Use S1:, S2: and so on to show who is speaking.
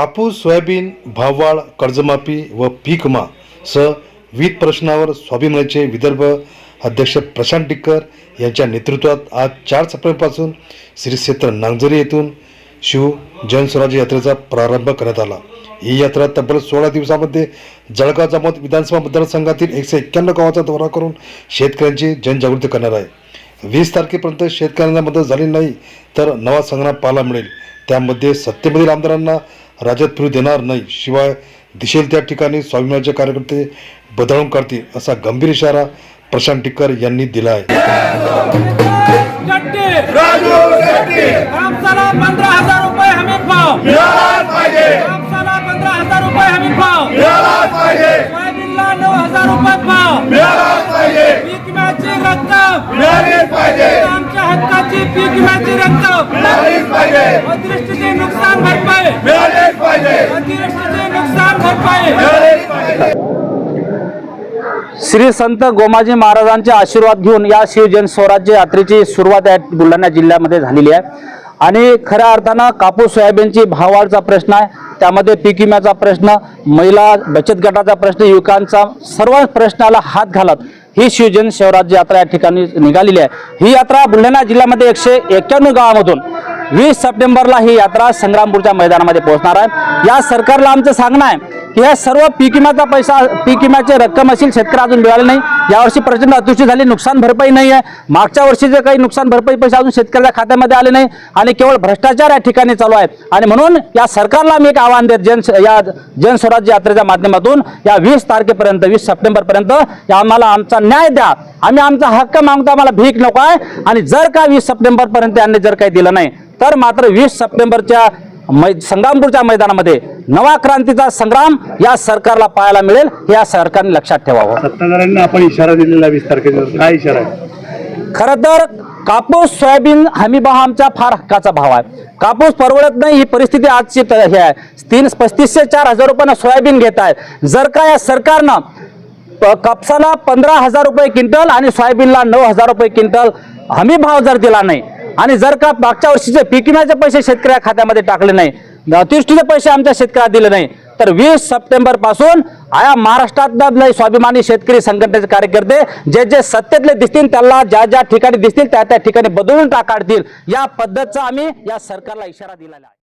S1: कापूस सोयाबीन भाववाढ कर्जमाफी व पीकमा सह विविध प्रश्नावर स्वाभिमानाचे विदर्भ अध्यक्ष प्रशांत टिक्कर यांच्या नेतृत्वात आज चार सप्टेंबरपासून श्री क्षेत्र नांगझरी येथून शिव जनस्वराज्य यात्रेचा प्रारंभ करण्यात आला. ही यात्रा तब्बल सोळा दिवसामध्ये जळगाव जामोद विधानसभा मतदारसंघातील एकशे एक्क्याण्णव गावाचा दौरा करून शेतकऱ्यांची जनजागृती करणार आहे. वीस तारखेपर्यंत शेतकऱ्यांना मदत झाली नाही तर नवा संग्राम पाहायला मिळेल. त्यामध्ये सत्तेमधील आमदारांना राज्यात फिरू देणार नाही. शिवाय दिसेल त्या ठिकाणी स्वाभिमानाचे कार्यकर्ते बदलावून करतील असा गंभीर इशारा प्रशांत टिक्कर यांनी दिला आहे.
S2: गट्टी
S3: राजू शेट्टी
S2: कापसाला पंधरा हजार रुपये हमी भाव
S3: मिळालाच पाहिजे
S2: कापसाला पंधरा हजार रुपये हमी भाव
S3: मिळालाच पाहिजे
S2: सोयाबीनला नऊ हजार रुपये भाव
S3: मिळालाच पाहिजे
S2: पीक विम्याची रक्कम
S3: मिळालीच पाहिजे
S2: आमच्या हक्काची पीक विम्याची रक्कम
S3: मिळालीच पाहिजे.
S2: अतिवृष्टीची नुकसान भरपाई.
S3: मिळालीच पाहिजे.
S2: अतिवृष्टीची नुकसान भरपाई.
S3: मिळालीच पाहिजे.
S4: श्री संत गोमाजी महाराजांचे आशीर्वाद घेऊन या शिवजन स्वराज्य यात्रेची सुरुवात या बुलढाणा जिल्ह्यामध्ये झालेली आहे. आणि खऱ्या अर्थानं कापूस सोयाबीनची भाववाढचा प्रश्न आहे. त्यामध्ये पीक विम्याचा प्रश्न महिला बचत गटाचा प्रश्न युवकांचा सर्व प्रश्नाला हात घालत ही शिवजन स्वराज्य यात्रा या ठिकाणी निघालेली आहे. ही यात्रा बुलढाणा जिल्ह्यामध्ये एकशे एक्क्याण्णव गावामधून वीस सप्टेंबरला ही यात्रा संग्रामपूरच्या मैदानामध्ये पोहोचणार आहे. या सरकारला आमचं सांगणं आहे की ह्या सर्व पीक विम्याचा पैसा पीक विम्याची रक्कम असेल शेतकरी अजून मिळाले नाही. यावर्षी प्रचंड अतिवृष्टी झाली नुकसान भरपाई नाही आहे. मागच्या वर्षीचे काही नुकसान भरपाई पैसे अजून शेतकऱ्याच्या खात्यामध्ये आले नाही आणि केवळ भ्रष्टाचार या ठिकाणी चालू आहे. आणि म्हणून या सरकारला मी एक आव्हान देत जन या जनस्वराज्य यात्रेच्या माध्यमातून या वीस तारखेपर्यंत वीस सप्टेंबरपर्यंत या आम्हाला आमचा न्याय द्या. आम्ही आमचा हक्क मागतो आम्हाला भीक नको आहे. आणि जर का वीस सप्टेंबरपर्यंत यांनी जर काही दिलं नाही तर मात्र वीस सप्टेंबरच्या मै संग्रामपूरच्या मैदानामध्ये नवा क्रांतीचा संग्राम या सरकारला पाहायला मिळेल हे या सरकारने लक्षात ठेवावं.
S5: सत्ताधाऱ्यांना आपण इशारा दिलेला वीस तारखेचा. काय इशारा आहे?
S4: खरं तर कापूस सोयाबीन हमी भाव आमचा फार हक्काचा भाव आहे. कापूस परवडत नाही ही परिस्थिती आजची हे आहे. तीन पस्तीसशे चार हजार रुपयानं सोयाबीन घेत आहेत जर का या सरकारनं कापसाला पंधरा हजार रुपये क्विंटल आणि सोयाबीनला नऊ हजार रुपये क्विंटल हमी भाव जर दिला नाही आणि जर का मागच्या वर्षीचे पीक विम्याचे पैसे शेतकऱ्या खात्यामध्ये टाकले नाही अतिवृष्टीचे पैसे आमच्या शेतकऱ्याला दिले नाही तर वीस सप्टेंबरपासून आया महाराष्ट्रात स्वाभिमानी शेतकरी संघटनेचे कार्यकर्ते जे जे सत्तेतले दिसतील त्याला ज्या ज्या ठिकाणी दिसतील त्या त्या ठिकाणी बदलून टाकाडतील. या पद्धतचा आम्ही या सरकारला इशारा दिलेला आहे.